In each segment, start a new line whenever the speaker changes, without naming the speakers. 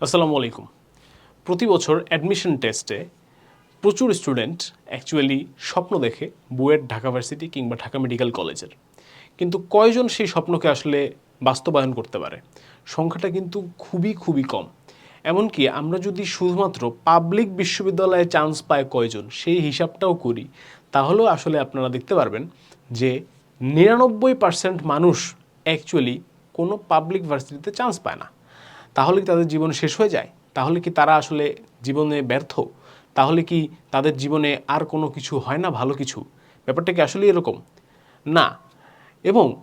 আসসালামু আলাইকুম। প্রতি বছর অ্যাডমিশন টেস্টে প্রচুর স্টুডেন্ট অ্যাকচুয়ালি স্বপ্ন দেখে বুয়েট, ঢাকা ভার্সিটি কিংবা ঢাকা মেডিকেল কলেজের কিন্তু কয়জন সেই স্বপ্নকে আসলে বাস্তবায়ন করতে পারে? সংখ্যাটা কিন্তু খুবই খুবই কম। এমনকি আমরা যদি শুধুমাত্র পাবলিক বিশ্ববিদ্যালয়ে চান্স পায় কয়জন, সেই হিসাবটাও করি, তাহলেও আসলে আপনারা দেখতে পারবেন যে নিরানব্বই পার্সেন্ট মানুষ অ্যাকচুয়ালি কোনো পাবলিক ভার্সিটিতে চান্স পায় না। তাহলে কি তাদের জীবন শেষ হয়ে যায়? তাহলে কি তারা আসলে জীবনে ব্যর্থ? তাহলে কি তাদের জীবনে আর কোনো কিছু হয় না ভালো কিছু? ব্যাপারটা কি আসলে এরকম? না। এবং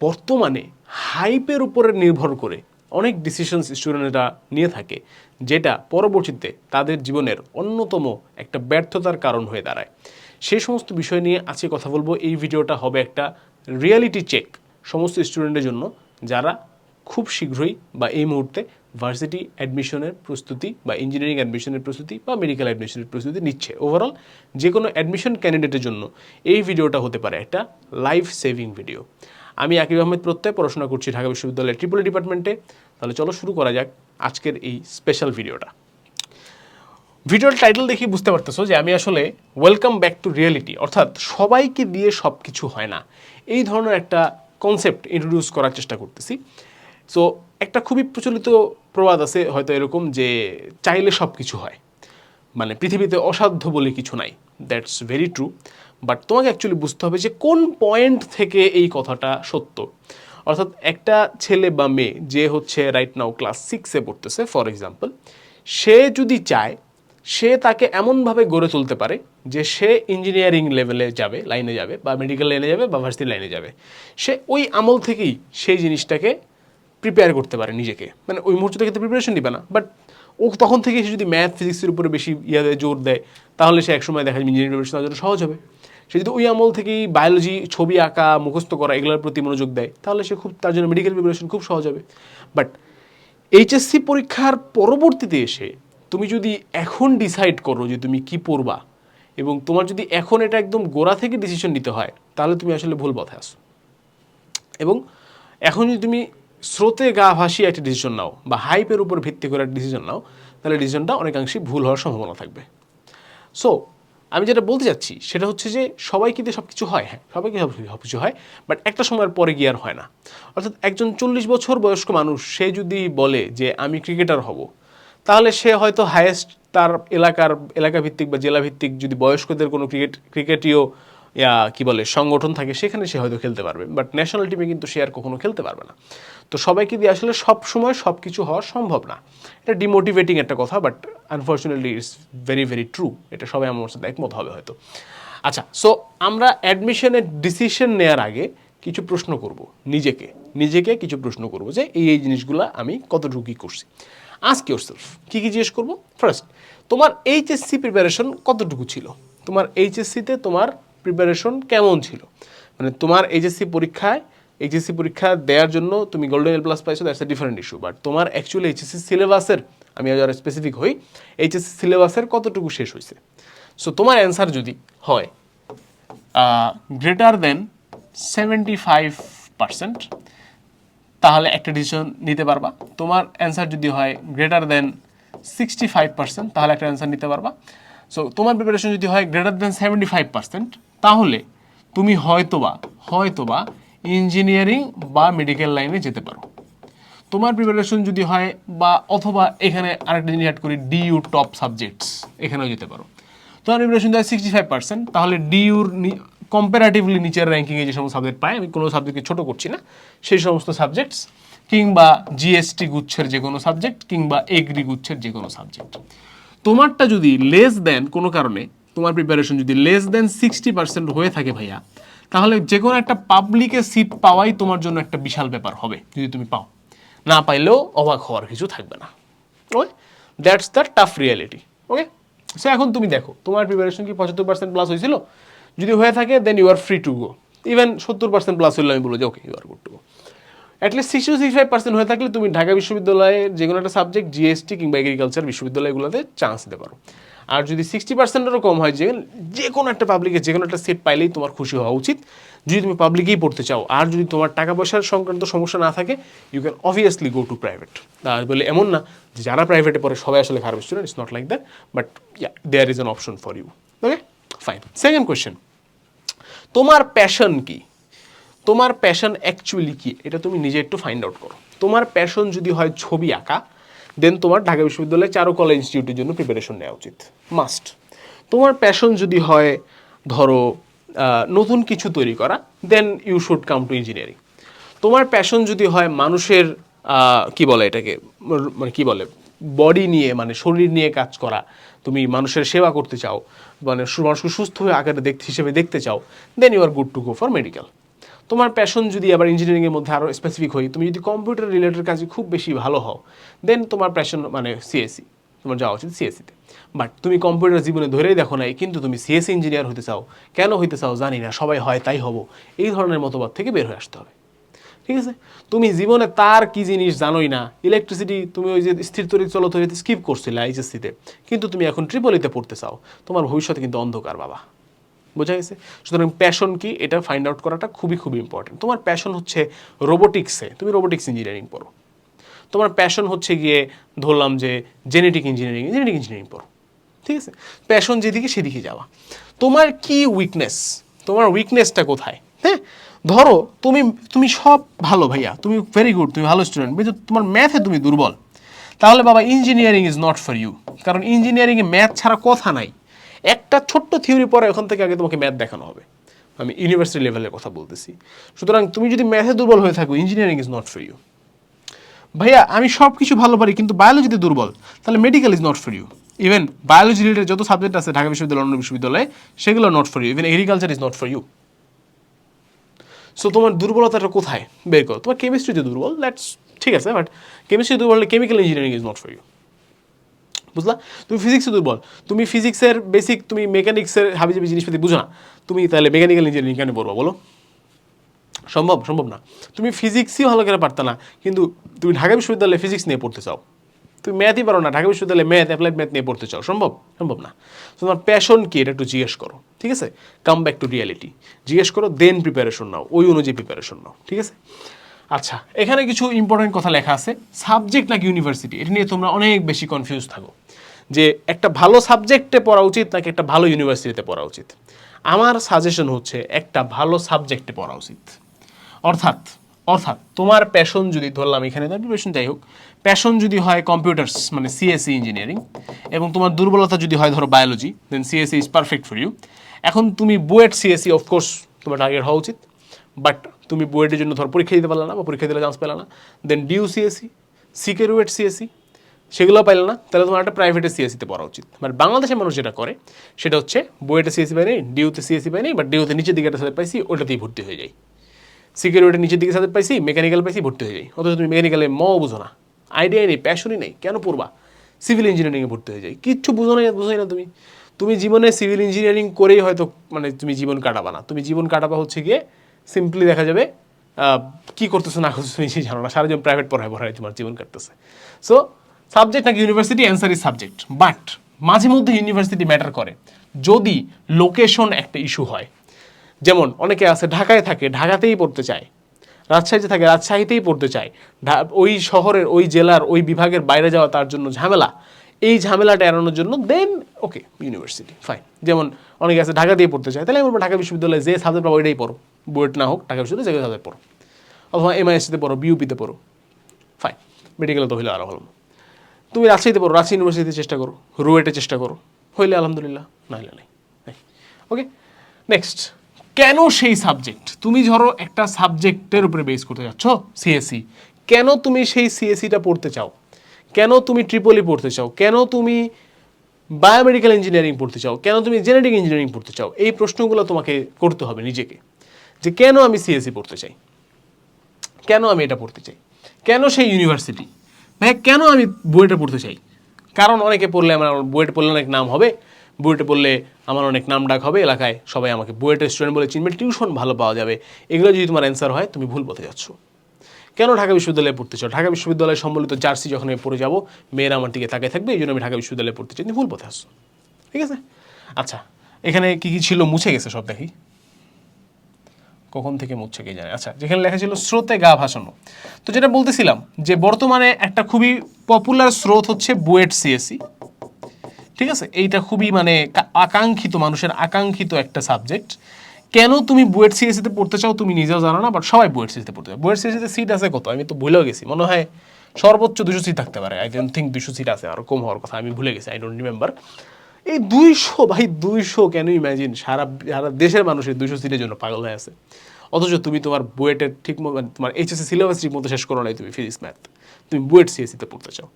বর্তমানে হাইপের উপরে নির্ভর করে অনেক ডিসিশনস স্টুডেন্টরা নিয়ে থাকে, যেটা পরবর্তীতে তাদের জীবনের অন্যতম একটা ব্যর্থতার কারণ হয়ে দাঁড়ায়। সেই সমস্ত বিষয় নিয়ে আজকে কথা বলব। এই ভিডিওটা হবে একটা রিয়ালিটি চেক সমস্ত স্টুডেন্টের জন্য, যারা খুব শীঘ্রই বা এই মুহূর্তে ভার্সিটি অ্যাডমিশনের প্রস্তুতি বা ইঞ্জিনিয়ারিং অ্যাডমিশনের প্রস্তুতি বা মেডিকেল অ্যাডমিশনের প্রস্তুতি নিচ্ছে। ওভারঅল যে কোনো অ্যাডমিশন ক্যান্ডিডেটের জন্য এই ভিডিওটা হতে পারে একটা লাইফ সেভিং ভিডিও আমি আকিব আহমেদ প্রত্যয়, পড়াশোনা করছি ঢাকা বিশ্ববিদ্যালয়ের ট্রিপল ডিপার্টমেন্টে তাহলে চলো শুরু করা যাক আজকের এই স্পেশাল ভিডিওটা ভিডিওর টাইটেল দেখি বুঝতে পারতেছো যে আমি আসলে ওয়েলকাম ব্যাক টু রিয়েলিটি অর্থাৎ সবাইকে দিয়ে সব কিছু হয় না। এই ধরনের একটা কনসেপ্ট ইন্ট্রোডিউস করার চেষ্টা করতেছি। সো একটা খুবই প্রচলিত প্রবাদ আছে হয়তো এরকম যে চাইলে সব কিছু হয়। মানে পৃথিবীতে অসাধ্য বলে কিছু নাই। দ্যাটস ভেরি ট্রু বাট তোমাকে অ্যাকচুয়ালি বুঝতে হবে যে কোন পয়েন্ট থেকে এই কথাটা সত্য। অর্থাৎ একটা ছেলে বা মেয়ে, যে হচ্ছে রাইট নাও ক্লাস সিক্সে পড়তেছে ফর এক্সাম্পল সে যদি চায়, সে তাকে এমনভাবে গড়ে তুলতে পারে যে সে ইঞ্জিনিয়ারিং লেভেলে যাবে লাইনে যাবে, বা মেডিকেল লাইনে যাবে, বা ভার্সিটি লাইনে যাবে। সে ওই আমল থেকেই সেই জিনিসটাকে প্রিপেয়ার করতে পারে নিজেকে। মানে ওই মুহূর্তে থেকে তো প্রিপারেশন দিবে না। বাট ও তখন থেকে সে যদি ম্যাথ ফিজিক্সের উপরে বেশি ইয়া দেয় জোর দেয়, তাহলে সে একসময় দেখা যাবে ইঞ্জিনিয়ারিং প্রিপারেশন জন্য সহজ হবে। সে যদি ওই আমল থেকেই বায়োলজি ছবি আঁকা, মুখস্থ করা, এগুলোর প্রতি মনোযোগ দেয়, তাহলে সে খুব, তার জন্য মেডিকেল প্রিপারেশন খুব সহজ হবে। বাট এইচএসসি পরীক্ষার পরবর্তীতে এসে তুমি যদি এখন ডিসাইড করো যে তুমি কি পড়বা, এবং তোমার যদি এখন এটা একদম গোড়া থেকে ডিসিশন নিতে হয়, তাহলে তুমি আসলে ভুল পথে আসো এবং এখন যদি তুমি স্রোতে গা ভাসিয়ে একটা ডিসিশন নাও বা হাইপের উপর ভিত্তি করে একটা ডিসিশন নাও, তাহলে ডিসিশনটা অনেকাংশেই ভুল হওয়ার সম্ভাবনা থাকবে। সো আমি যেটা বলতে চাচ্ছি, সেটা হচ্ছে যে সবাই কিন্তু সব কিছু হয় হ্যাঁ সবাইকে সব কিছু হয় বাট একটা সময়ের পরে গিয়ে আর হয় না। অর্থাৎ একজন চল্লিশ বছর বয়স্ক মানুষ, সে যদি বলে যে আমি ক্রিকেটার হব, তাহলে সে হয়তো হায়েস্ট তার এলাকার এলাকা ভিত্তিক বা জেলা ভিত্তিক যদি বয়স্কদের কোনো ক্রিকেট ক্রিকেটীয় কি বলে, সংগঠন থাকে, সেখানে সে হয়তো খেলতে পারবে। বাট ন্যাশনাল টিমে কিন্তু সে আর কখনো খেলতে পারবে না। তো সবাইকে দিয়ে আসলে সব সময় সব কিছু হওয়া সম্ভব না। এটা ডিমোটিভেটিং একটা কথা but unfortunately it's very very true এটা সবাই আমার সাথে একমত হবে হয়তো। আচ্ছা সো আমরা অ্যাডমিশনের ডিসিশন নেওয়ার আগে কিছু প্রশ্ন করব নিজেকে। নিজেকে কিছু প্রশ্ন করব যে এই এই জিনিসগুলো আমি কতটুকু কী করছি। আজকে ইউর সেলফ কী কী জিজ্ঞেস করব? ফার্স্ট তোমার এইচএসসি প্রিপারেশন কতটুকু ছিল? তোমার এইচএসসিতে তোমার প্রিপারেশন কেমন ছিল? মানে তোমার এইচএসসি পরীক্ষায় এইচএসসি পরীক্ষা দেওয়ার জন্য তুমি গোল্ডেন এল প্লাস পাইছো that's a different issue but তোমার অ্যাকচুয়ালি এইচএসসি সিলেবাসের আমি আজ স্পেসিফিক হই এইচএসসি সিলেবাসের কতটুকু শেষ হয়েছে সো তোমার অ্যান্সার যদি হয় greater than seventy five percent তাহলে একটা ডিসিশন নিতে পারবা। তোমার অ্যান্সার যদি হয় greater than sixty five percent তাহলে একটা অ্যান্সার নিতে পারবা। সো তোমার প্রিপারেশন যদি হয় greater than seventy five percent তাহলে তুমি হয়তোবা হয়তোবা ইঞ্জিনিয়ারিং বা মেডিকেল লাইনে যেতে পারো। তোমার প্রিপারেশন যদি হয় বা অথবা এখানে আরেকটা জিনিস অ্যাড করি ডিইউ টপ সাবজেক্টস এখানেও যেতে পারো। তোমার প্রিপারেশন যদি হয় সিক্সটি ফাইভ পার্সেন্ট তাহলে ডিইউর কম্পারেটিভলি নিচের র্যাঙ্কিংয়ে যে সমস্ত সাবজেক্ট পায়, আমি কোনো সাবজেক্টকে ছোটো করছি না, সেই সমস্ত সাবজেক্টস কিংবা জিএসটি গুচ্ছের যে কোনো সাবজেক্ট কিংবা এগ্রি গুচ্ছের যে কোনো সাবজেক্ট তোমারটা যদি লেস দেন কোনো কারণে তোমার প্রিপারেশন যদি লেস দেন সিক্সটি পার্সেন্ট হয়ে থাকে ভাইয়া, তাহলে যে কোনো একটা পাবলিকে সিট পাওয়াই তোমার জন্য একটা বিশাল ব্যাপার হবে, যদি তুমি পাও। না পাইলেও অবাক হওয়ার কিছু থাকবে না। Okay that's the tough reality okay so এখন তুমি দেখো, তোমার প্রিপারেশন কি পঁচাত্তর পার্সেন্ট প্লাস হয়েছিল? যদি হয়ে থাকে then you are free to go even সত্তর পার্সেন্ট প্লাস হলে আমি বলব যে okay you are go at least sixty sixty five percent হয়ে থাকলে তুমি ঢাকা বিশ্ববিদ্যালয়ে যে কোনো একটা সাবজেক্ট জিএসটি কিংবা এগ্রিকালচার বিশ্ববিদ্যালয়গুলোতে চান্স দিতে পারো। আর যদি সিক্সটি পার্সেন্টেরও কম হয়, যে যে কোনো একটা পাবলিকে যে কোনো একটা সিট পাইলেই তোমার খুশি হওয়া উচিত। যদি তুমি পাবলিকেই পড়তে চাও, আর যদি তোমার টাকা পয়সার সংক্রান্ত সমস্যা না থাকে you can obviously go to private আর বলে এমন না যে যারা প্রাইভেটে পড়ে সবাই আসলে খারাপ student it's not like that but there is an option for you okay fine second question তোমার প্যাশন কি? তোমার প্যাশন অ্যাকচুয়ালি কি? এটা তুমি নিজে একটু ফাইন্ড আউট করো। তোমার প্যাশন যদি হয় ছবি আঁকা দেন তোমার ঢাকা বিশ্ববিদ্যালয়ে চারুকলা ইনস্টিটিউটের জন্য প্রিপারেশন নেওয়া উচিত। মাস্ট তোমার প্যাশন যদি হয়, ধরো নতুন কিছু তৈরি করা then you should come to engineering তোমার প্যাশন যদি হয় মানুষের কি বলে এটাকে? মানে কি বলে? বডি নিয়ে মানে শরীর নিয়ে কাজ করা। তুমি মানুষের সেবা করতে চাও মানে মানুষকে সুস্থ হয়ে আকারে দেখতে হিসেবে দেখতে চাও then you are good to go for medical তোমার প্যাশন যদি আবার ইঞ্জিনিয়ারিংয়ের মধ্যে আরও স্পেসিফিক হই, তুমি যদি কম্পিউটার রিলেটেড কাজে খুব বেশি ভালো হও দেন তোমার প্যাশন মানে সিএসসি তোমার যাওয়া উচিত সিএসসিতে বাট তুমি কম্পিউটার জীবনে ধরেই দেখো নাই, কিন্তু তুমি সিএসসি ইঞ্জিনিয়ার হতে চাও, কেন হইতে চাও জানি না, সবাই হয় তাই হব, এই ধরনের মতবাদ থেকে বের হয়ে আসতে হবে। ঠিক আছে? তুমি জীবনে তার কি জিনিস জানোই না ইলেকট্রিসিটি তুমি ওই যে স্থির তরিত চলতরিতে স্কিপ করছিলে আইএসএসসিতে কিন্তু তুমি এখন ট্রিপলিতে পড়তে চাও, তোমার ভবিষ্যতে কিন্তু অন্ধকার বাবা। বোঝা গেছে? সুতরাং প্যাশন কি? এটা ফাইন্ড আউট করাটা খুবই খুবই ইম্পর্টেন্ট তোমার প্যাশন হচ্ছে রোবোটিক্সে তুমি রোবোটিক্স ইঞ্জিনিয়ারিং পড়ো। তোমার প্যাশন হচ্ছে গিয়ে ধরলাম যে জেনেটিক ইঞ্জিনিয়ারিং জেনেটিক ইঞ্জিনিয়ারিং পড়ো। ঠিক আছে? প্যাশন যেদিকে সেদিকে যাওয়া। তোমার কি উইকনেস তোমার উইকনেসটা কোথায়? হ্যাঁ? ধরো তুমি তুমি সব ভালো ভাইয়া, তুমি ভেরি গুড তুমি ভালো স্টুডেন্ট কিন্তু তোমার ম্যাথে তুমি দুর্বল। তাহলে বাবা engineering is not for you কারণ ইঞ্জিনিয়ারিংয়ে ম্যাথ ছাড়া কথা নাই। একটা ছোট্ট থিওরি পরে ওখান থেকে আগে তোমাকে ম্যাথ দেখানো হবে। আমি ইউনিভার্সিটি লেভেলের কথা বলতেছি। সুতরাং তুমি যদি ম্যাথে দুর্বল হয়ে থাকো engineering is not for you ভাইয়া, আমি সব কিছু ভালো পারি, কিন্তু বায়োলজিতে দুর্বল। তাহলে medical is not for you even biology related যত সাবজেক্ট আছে, ঢাকা বিশ্ববিদ্যালয় অন্য বিশ্ববিদ্যালয়ে, সেগুলো not for you even agriculture is not for you so তোমার দুর্বলতাটা কোথায়? বের করো। তোমার কেমিস্ট্রিতে দুর্বল দ্যাটস ঠিক আছে বাট কেমিস্ট্রি দুর্বল chemical engineering is not for you বুঝলা? তুমি ফিজিক্সে দুর্বল। তুমি ফিজিক্সের বেসিক তুমি মেকানিক্সের হাবিজাবি জিনিসপাতি বুঝো না। তুমি তাহলে মেকানিক্যাল ইঞ্জিনিয়ারিং কেন পড়ব বলো? সম্ভব সম্ভব না। তুমি ফিজিক্সই ভালো করে পারতা না, কিন্তু তুমি ঢাকা বিশ্ববিদ্যালয়ে ফিজিক্স নিয়ে পড়তে চাও। তুমি ম্যাথই পারো না, ঢাকা বিশ্ববিদ্যালয়ে ম্যাথ অ্যাপ্লাইড ম্যাথ নিয়ে পড়তে চাও। সম্ভব? সম্ভব না। তোমার প্যাশন কি? এটা একটু জিজ্ঞেস করো, ঠিক আছে? কাম ব্যাক টু রিয়ালিটি জিজ্ঞেস করো দেন প্রিপারেশন নাও। ওই অনুযায়ী প্রিপারেশন নাও, ঠিক আছে? আচ্ছা এখানে কিছু ইম্পর্টেন্ট কথা লেখা আছে। সাবজেক্ট নাকি ইউনিভার্সিটি এটা নিয়ে তোমরা অনেক বেশি কনফিউজ থাকো। যে একটা ভালো সাবজেক্টে পড়া উচিত নাকি একটা ভালো ইউনিভার্সিটিতে পড়া উচিত। আমার সাজেশন হচ্ছে একটা ভালো সাবজেক্টে পড়া উচিত। অর্থাৎ অর্থাৎ তোমার প্যাশন যদি, ধরলাম এখানে তার প্রিপারেশন যাই হোক প্যাশন যদি হয় কম্পিউটার্স মানে সিএসসি ইঞ্জিনিয়ারিং এবং তোমার দুর্বলতা যদি হয় ধরো biology then CSC is perfect for you এখন তুমি বুয়েট সিএসসি অফকোর্স তোমার টার্গেট হওয়া উচিত বাট তুমি বুয়েটের জন্য ধর পরীক্ষা দিতে পারলে না বা পরীক্ষা দিলে চান্স পেলে না। দেন ডিউ সিএসসি সিকেরুয়েট সিএসসি সেগুলো পাইলে না, তাহলে তোমার একটা প্রাইভেটে সিএসসিতে পড়া উচিত। মানে বাংলাদেশের মানুষ যেটা করে, সেটা হচ্ছে বুয়েটে সিএসসি পাই নেই ডিউতে সিএসসি পাই নেই বাট ডিউতে নিচের দিকে একটা সাবজেক্ট পাইছি ওটাতেই ভর্তি হয়ে যায় সিকিউরিটি নিচের দিকে সাথে পাইছি মেকানিক্যাল পাইছি, ভর্তি হয়ে যাই। অথচ তুমি মেকানিক্যালে ম বুঝো না। আইডিয়াই নেই প্যাশনই নেই, কেন পড়বা? সিভিল ইঞ্জিনিয়ারিংয়ে ভর্তি হয়ে যায় কিচ্ছু বুঝো না, বুঝোই না তুমি। তুমি জীবনে সিভিল ইঞ্জিনিয়ারিং করেই হয়তো মানে তুমি জীবন কাটাবা না। তুমি জীবন কাটাবা হচ্ছে গিয়ে সিম্পলি দেখা যাবে কি করতেছো না করতেছো নিজেই জানো না। সারাজন প্রাইভেট পড়ায় পড়ায় তোমার জীবন কাটতেছে। সো সাবজেক্ট নাকি university answer is subject but মাঝে মধ্যে ইউনিভার্সিটি ম্যাটার করে। যদি লোকেশন একটা ইস্যু হয়, যেমন অনেকে আছে ঢাকায় থাকে, ঢাকাতেই পড়তে চায়, রাজশাহীতে থাকে, রাজশাহীতেই পড়তে চায় ওই শহরের, ওই জেলার, ওই বিভাগের বাইরে যাওয়া তার জন্য ঝামেলা, এই ঝামেলাটা এড়ানোর জন্য দেন ওকে ইউনিভার্সিটি ফাইন যেমন অনেকে আছে ঢাকাতেই পড়তে চায়, তাহলে আমি বলব ঢাকা বিশ্ববিদ্যালয়ে যে সাবজেক্ট পাবো ওইটাই পড়ো, বুয়েট না হোক, ঢাকা বিশ্ববিদ্যালয়ে যে সাবজেক্ট পড়ো। অথবা এমআইএসিতে পড়ো বিউপিতে পড়ো ফাইন মেডিকেলে তো হইলে আরও ভালো। তুমি রাজশাহীতে পড়ো, রাজশাহী ইউনিভার্সিটিতে চেষ্টা করো, রুয়েটে চেষ্টা করো। হইলে আলহামদুলিল্লাহ, না হইলে নাই ওকে নেক্সট কেন সেই সাবজেক্ট তুমি ধরো একটা সাবজেক্টের উপরে বেস করতে যাচ্ছ সিএসসি কেন তুমি সেই সিএসসিটা পড়তে চাও? কেন তুমি ট্রিপলি পড়তে চাও? কেন তুমি বায়োমেডিক্যাল ইঞ্জিনিয়ারিং পড়তে চাও? কেন তুমি জেনেটিক ইঞ্জিনিয়ারিং পড়তে চাও? এই প্রশ্নগুলো তোমাকে করতে হবে নিজেকে, যে কেন আমি সিএসসি পড়তে চাই? কেন আমি এটা পড়তে চাই? কেন সেই ইউনিভার্সিটি ভাই কেন আমি বুয়েটে পড়তে চাই? কারণ অনেকে পড়লে আমার বুয়েটে পড়লে অনেক নাম হবে। বুয়েটে পড়লে আমার অনেক নাম ডাক হবে এলাকায়। সবাই আমাকে বুয়েটের স্টুডেন্ট বলে চিনবে টিউশন ভালো পাওয়া যাবে। এগুলো যদি তোমার অ্যান্সার হয়, তুমি ভুল পথে যাচ্ছ। কেন ঢাকা বিশ্ববিদ্যালয়ে পড়তে চাও? ঢাকা বিশ্ববিদ্যালয়ে সম্বলিত জার্সি যখন আমি পড়ে যাব, মেয়েরা আমার দিকে তাকিয়ে থাকবে, এই জন্য আমি ঢাকা বিশ্ববিদ্যালয়ে পড়তে চাই। তুমি ভুল পথে আসছো। ঠিক আছে? আচ্ছা এখানে কি কি ছিল? মুছে গেছে সব দেখি। কখন থেকে মুচ্ছে কে জানে আচ্ছা যেখানে লেখা ছিল স্রোতে গা ভাসানো। তো যেটা বলতেছিলাম যে বর্তমানে একটা খুবই পপুলার স্রোত হচ্ছে বুয়েট সিএসসি ঠিক আছে? এইটা খুবই মানে আকাঙ্ক্ষিত মানুষের আকাঙ্ক্ষিত একটা সাবজেক্ট কেন তুমি বুয়েট সিএসসিতে পড়তে চাও তুমি নিজেও জানো না বাট সবাই বুয়েট সিএসিতে পড়তে চাও বুয়েট সিএসিতে সিট আছে কত? আমি তো ভুলেও গেছি। মনে হয় সর্বোচ্চ দুশো সিট থাকতে পারে। আই ডোন্ট থিঙ্ক দুশো সিট আছে। আর কম হওয়ার কথা, আমি ভুলে গেছি। আই ডোন্ট রিমেম্বার এই দুইশো ভাই, দুইশো কেন ইম্যাজিন সারা সারা দেশের মানুষের দুইশো সিটের জন্য পাগল হয়ে আছে। অথচ তুমি তোমার বুয়েটের ঠিক মতো মানে তোমার এইচএসসি সিলেবাস ঠিক মতো শেষ করো নাই তুমি ফিজিক্স ম্যাথ তুমি বুয়েট সিএসসিতে পড়তে চাও।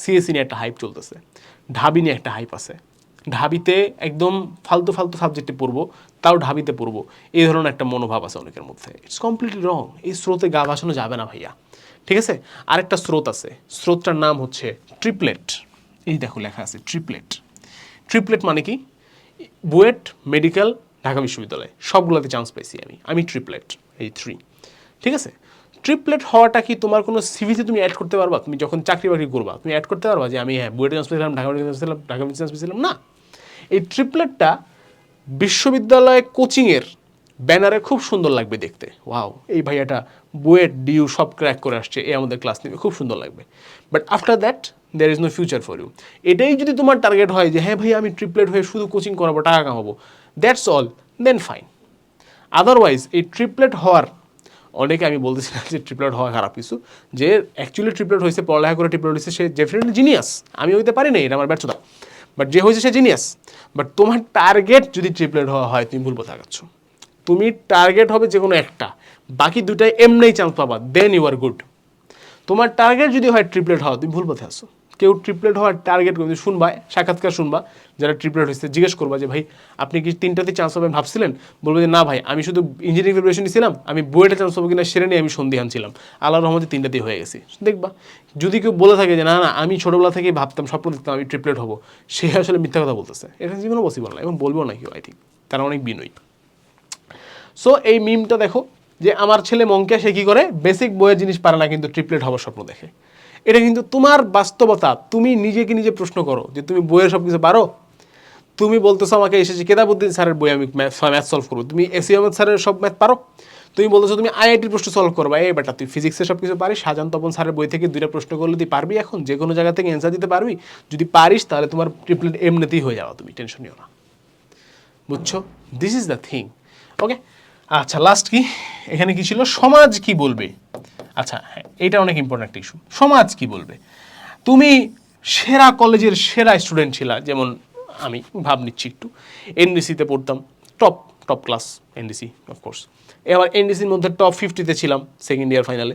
সিএসসি নিয়ে একটা হাইপ চলতেছে। ঢাবি নিয়ে একটা হাইপ আছে। ঢাবিতে একদম ফালতু ফালতু সাবজেক্টে পড়ব, তাও ঢাবিতে পড়ব। এই ধরনের একটা মনোভাব আছে অনেকের মধ্যে। ইটস কমপ্লিটলি রং এই স্রোতে গা ভাসানো যাবে না ভাইয়া। ঠিক আছে? আরেকটা স্রোত আছে। স্রোতটার নাম হচ্ছে ট্রিপলেট এই দেখো লেখা আছে ট্রিপলেট ট্রিপলেট মানে কি? বুয়েট, মেডিকেল, ঢাকা বিশ্ববিদ্যালয়, সবগুলোতে চান্স পাইছি আমি। আমি ট্রিপলেট, এই থ্রি ঠিক আছে? ট্রিপলেট হওয়াটা কি তোমার কোনো সিভিতে তুমি অ্যাড করতে পারবা? তুমি যখন চাকরি বাকরি করবা, তুমি অ্যাড করতে পারবা যে আমি হ্যাঁ বুয়েটে চান্স পেয়েছিলাম, ঢাকা মেডিকেল চান্স পেয়েছিলাম, ঢাকা মেডিকেল চান্স পেয়েছিলাম? না। এই ট্রিপলেটটা বিশ্ববিদ্যালয় কোচিংয়ের ব্যানারে খুব সুন্দর লাগবে দেখতে। ওয়াও এই ভাইয়াটা বুয়েট ডিউ সব ক্র্যাক করে আসছে, এ আমাদের ক্লাস নেবে, খুব সুন্দর লাগবে। But after that there is no future for you এটাই যদি তোমার টার্গেট হয় যে হ্যাঁ ভাই, আমি ট্রিপলেট হয়ে শুধু কোচিং করাবো, টাকা কামাবো that's all then fine otherwise এই ট্রিপলেট হওয়ার, অনেকে আমি বলতেছি না যে ট্রিপলেট হওয়া খারাপ কিছু, যে অ্যাকচুয়ালি ট্রিপলেট হয়েছে, পড়ালেখা করে ট্রিপলেট হয়েছে, সে ডেফিনেটলি জিনিয়াস আমি হইতে পারি না এটা আমার ব্যর্থতা। বাট যে হয়েছে, সে জিনিয়াস বাট তোমার টার্গেট যদি ট্রিপলেট হওয়া হয়, তুমি ভুল পথে আগাচ্ছ। তুমি টার্গেট হবে যে কোনো একটা। বাকি দুটাই এমনিই চান্স পাবা দেন ইউ আর গুড তোমার টার্গেট যদি হয় ট্রিপলেট হওয়া, তুমি ভুল পথে আসো কেউ ট্রিপলেট হওয়ার টার্গেট করবে শুনবা, সাক্ষাৎকার শুনবা, যারা ট্রিপলেট হয়েছে, জিজ্ঞেস করবা যে, ভাই, আপনি কি তিনটাতে চান্স পাবেন? ভাবছিলেন, বলবে যে, না, ভাই, আমি শুধু ইঞ্জিনিয়ারিং প্রিপারেশন নিয়েছিলাম আমি বুয়েটে চান্স পাবো কিনা সেরে নিয়ে আমি সন্ধিহান ছিলাম। আল্লাহ রহমতে তিনটাতেই হয়ে গেছি। দেখবা, যদি কেউ বলে থাকে যে, না না, আমি ছোটোবেলা থেকেই ভাবতাম, স্বপ্ন দেখতাম আমি ট্রিপলেট হব, সে আসলে মিথ্যা কথা বলতেছে। এটা জীবনে পসিবল না, এবং বলব না কেউ আই থিঙ্ক তারা অনেক বিনয়ী। সো এই মিমটা দেখো, যে আমার ছেলে মঙ্কে সে কী করে? বেসিক বইয়ের জিনিস পারে না, কিন্তু ট্রিপলেট হওয়ার স্বপ্ন দেখে। এটা কিন্তু তোমার বাস্তবতা, তুমি নিজেকে নিজে প্রশ্ন করো, যে তুমি বইয়ের সব কিছু পারো? তুমি বলতেছো আমাকে এসেছে কেতাবুদ্দিন স্যারের বই আমি ম্যাথ সলভ করব। তুমি এসি আহমেদ স্যারের সব ম্যাথ পারো? তুমি বলতেছো তুমি আইআইটির প্রশ্ন সলভ করবা। এই বেটা, তুই ফিজিক্সের সব কিছু পারিস শাহজান তপন স্যারের বই থেকে দুইটা প্রশ্ন করলে তুই পারবি এখন? যে কোনো জায়গা থেকে অ্যান্সার দিতে পারবি? যদি পারিস, তাহলে তোমার ট্রিপলেট এমনিতেই হয়ে যাওয়া তুমি টেনশন নিও না। বুঝছ? This is the thing okay আচ্ছা লাস্ট কি? এখানে কি ছিল? সমাজ কি বলবে? আচ্ছা হ্যাঁ এটা অনেক ইম্পর্ট্যান্ট ইস্যু সমাজ কি বলবে? তুমি সেরা কলেজের সেরা স্টুডেন্ট ছিলা, যেমন আমি, ভাব নিচ্ছি একটু। এনডিসিতে পড়তাম top top class NDC of course এবার এনডিসির মধ্যে টপ ফিফটিতে ছিলাম সেকেন্ড ইয়ার ফাইনালে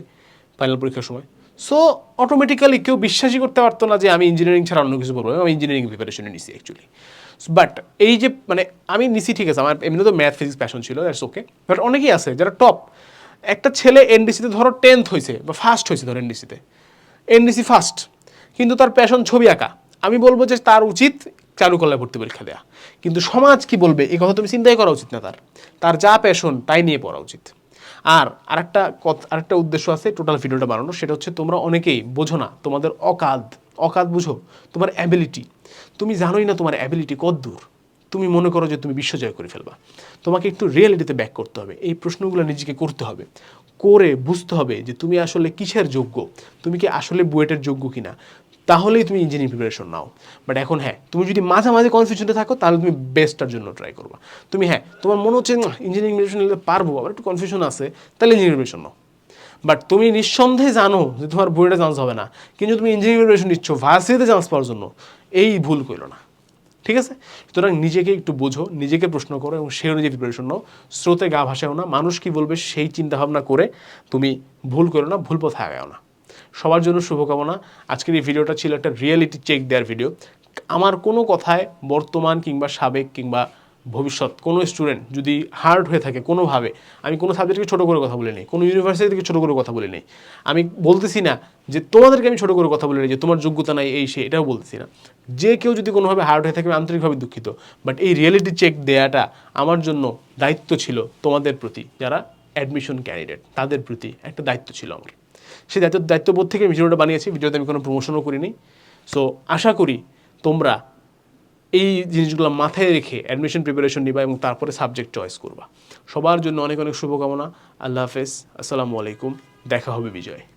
ফাইনাল পরীক্ষার সময়। সো অটোমেটিক্যালি কেউ বিশ্বাসই করতে পারতো না যে আমি ইঞ্জিনিয়ারিং ছাড়া অন্য কিছু করব আমি ইঞ্জিনিয়ারিং প্রিপারেশনে নিছি অ্যাকচুয়ালি বাট এই যে মানে আমি নিছি ঠিক আছে, আমার এমনি তো ম্যাথ ফিজিক্স প্যাশন ছিল দ্যাটস ওকে বাট অনেকেই আছে যারা টপ একটা ছেলে এনডিসিতে ধরো টেন্থ হয়েছে বা ফার্স্ট হয়েছে ধরো এনডিসিতে এনডিসি ফার্স্ট কিন্তু তার প্যাশন ছবি আঁকা। আমি বলব যে তার উচিত চারুকলায় ভর্তি পরীক্ষা দেওয়া কিন্তু সমাজ কি বলবে? এই কথা তুমি চিন্তাই করা উচিত না তার। তার যা প্যাশন তাই নিয়ে পড়া উচিত। আর আরেকটা আরেকটা উদ্দেশ্য আছে টোটাল ভিডিওটা বানানোর, সেটা হচ্ছে তোমরা অনেকেই বোঝো না, তোমাদের অকাদ অকাদ বুঝো, তোমার অ্যাবিলিটি তুমি জানোই না তোমার অ্যাবিলিটি কত দূর তুমি মনে করো যে তুমি বিশ্বজয় করে ফেলবা। তোমাকে একটু রিয়েলিটিতে ব্যাক করতে হবে। এই প্রশ্নগুলো নিজেকে করতে হবে। করে বুঝতে হবে যে তুমি আসলে কিসের যোগ্য? তুমি কি আসলে বুয়েটের যোগ্য কিনা? তাহলেই তুমি ইঞ্জিনিয়ারিং প্রিপারেশন নাও। বাট এখন হ্যাঁ তুমি যদি মাঝামাঝি কনফিউশনে থাকো, তাহলে তুমি বেস্টটার জন্য ট্রাই করবা। তুমি হ্যাঁ তোমার মনে হচ্ছে ইঞ্জিনিয়ারিং প্রিপারেশন নিতে পারব, আবার একটু কনফিউশন আছে, তাহলে ইঞ্জিনিয়ারিং প্রিপারেশন নাও। বাট তুমি নিঃসন্দেহে জানো যে তোমার বুয়েটে চান্স হবে না। কিন্তু তুমি ইঞ্জিনিয়ারিং প্রিপারেশন নিচ্ছ ভার্সিটিতে চান্স পাওয়ার জন্য। এই ভুল করল না। ঠিক আছে? সুতরাং নিজেকে একটু বোঝো, নিজেকে প্রশ্ন করো এবং সে অনুযায়ী প্রিপারেশন নাও। স্রোতে গা ভাসাও না, মানুষ কি বলবে সেই চিন্তা ভাবনা করে তুমি ভুল করো না, ভুল পথে আগাও না। সবার জন্য শুভকামনা। আজকের এই ভিডিওটা ছিল একটা রিয়েলিটি চেক দেওয়ার ভিডিও আমার কোনো কথায় বর্তমান কিংবা সাবেক কিংবা ভবিষ্যৎ, কোনো স্টুডেন্ট যদি হার্ড হয়ে থাকে কোনোভাবে, আমি কোনো সাবজেক্টকে ছোটো করে কথা বলে নেই কোনো ইউনিভার্সিটি থেকে ছোটো করে কথা বলে নেই আমি বলতেছি না যে তোমাদেরকে আমি ছোটো করে কথা বলে নেই যে তোমার যোগ্যতা নাই, এই সে, এটাও বলতেছি না। যে কেউ যদি কোনোভাবে হার্ড হয়ে থাকে, আমি আন্তরিকভাবে দুঃখিত বাট এই রিয়েলিটি চেক দেওয়াটা আমার জন্য দায়িত্ব ছিল তোমাদের প্রতি, যারা অ্যাডমিশন ক্যান্ডিডেট তাদের প্রতি একটা দায়িত্ব ছিল আমার। সেই দায়িত্ব, দায়িত্ববোধ থেকে ভিডিওটা বানিয়েছি, ভিডিওতে আমি কোনো প্রমোশনও করিনি। সো আশা করি তোমরা এই জিনিসগুলো মাথায় রেখে অ্যাডমিশন প্রিপারেশন নিবা এবং তারপরে সাবজেক্ট চয়েস করবা। সবার জন্য অনেক অনেক শুভকামনা। আল্লাহ হাফেজ। আসসালামু আলাইকুম। দেখা হবে বিজয়।